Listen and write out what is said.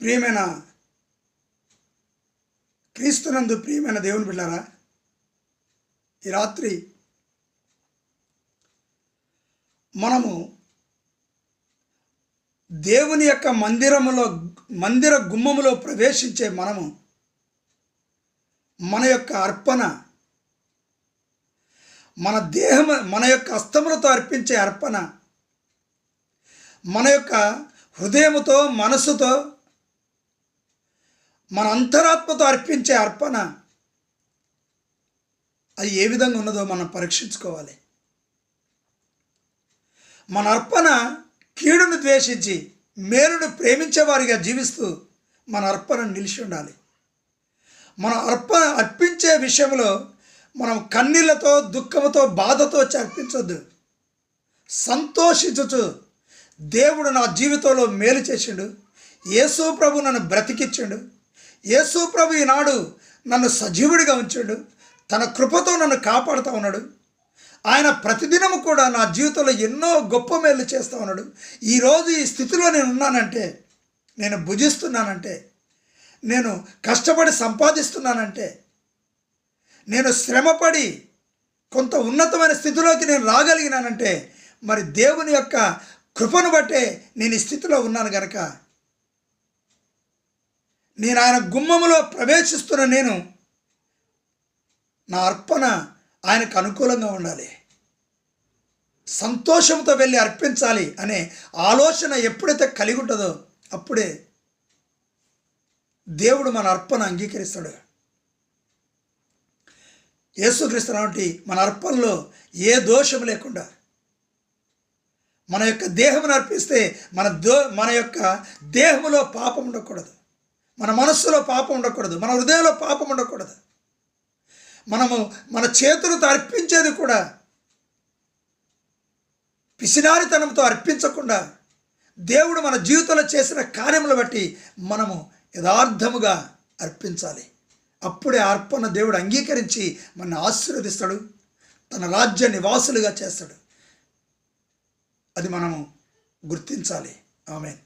ప్రియమైన క్రీస్తునందు ప్రియమైన దేవుని బిళ్ళారా ఈ రాత్రి మనము దేవుని యొక్క మందిరములో మందిర గుమ్మములో ప్రవేశించే మనము మన యొక్క అర్పణ మన దేహము మన యొక్క హస్తములతో అర్పించే అర్పణ మన యొక్క హృదయముతో మనస్సుతో మన అంతరాత్మతో అర్పించే అర్పణ అది ఏ విధంగా ఉన్నదో మనం పరీక్షించుకోవాలి. మన అర్పణ కీడును ద్వేషించి మేలును ప్రేమించేవారిగా జీవిస్తూ మన అర్పణ నిలిచి ఉండాలి. మన అర్పణ అర్పించే విషయంలో మనం కన్నీళ్ళతో దుఃఖంతో బాధతో వచ్చి అర్పించొద్దు. సంతోషించచ్చు దేవుడు నా జీవితంలో మేలు చేసిండు. యేసు ప్రభు నన్ను బ్రతికిచ్చిండు. యేసు ప్రభు ఈనాడు నన్ను సజీవుడిగా ఉంచాడు. తన కృపతో నన్ను కాపాడుతూ ఉన్నాడు. ఆయన ప్రతిదినము కూడా నా జీవితంలో ఎన్నో గొప్ప మేలు చేస్తూ ఉన్నాడు. ఈరోజు ఈ స్థితిలో నేను ఉన్నానంటే నేను భుజిస్తున్నానంటే నేను కష్టపడి సంపాదిస్తున్నానంటే నేను శ్రమపడి కొంత ఉన్నతమైన స్థితిలోకి నేను రాగలిగినానంటే మరి దేవుని యొక్క కృపను బట్టే నేను ఈ స్థితిలో ఉన్నాను గనక నేను ఆయన గుమ్మములో ప్రవేశిస్తున్న నేను నా అర్పణ ఆయనకు అనుకూలంగా ఉండాలి. సంతోషంతో వెళ్ళి అర్పించాలి అనే ఆలోచన ఎప్పుడైతే కలిగి ఉంటుందో అప్పుడే దేవుడు మన అర్పణ అంగీకరిస్తాడు. యేసుక్రీస్తు వంటి మన అర్పణలో ఏ దోషం లేకుండా మన యొక్క దేహమును అర్పిస్తే మన దో మన యొక్క దేహములో పాపం ఉండకూడదు. మన మనస్సులో పాపం ఉండకూడదు మన హృదయంలో పాపం ఉండకూడదు. మనము మన చేతులతో అర్పించేది కూడా పిసినారితనంతో అర్పించకుండా దేవుడు మన జీవితంలో చేసిన కార్యములు బట్టి మనము యథార్థముగా అర్పించాలి. అప్పుడే అర్పణ దేవుడు అంగీకరించి మన ఆశీర్వదిస్తాడు తన రాజ్య నివాసులుగా చేస్తాడు. అది మనము గుర్తించాలి. ఆమె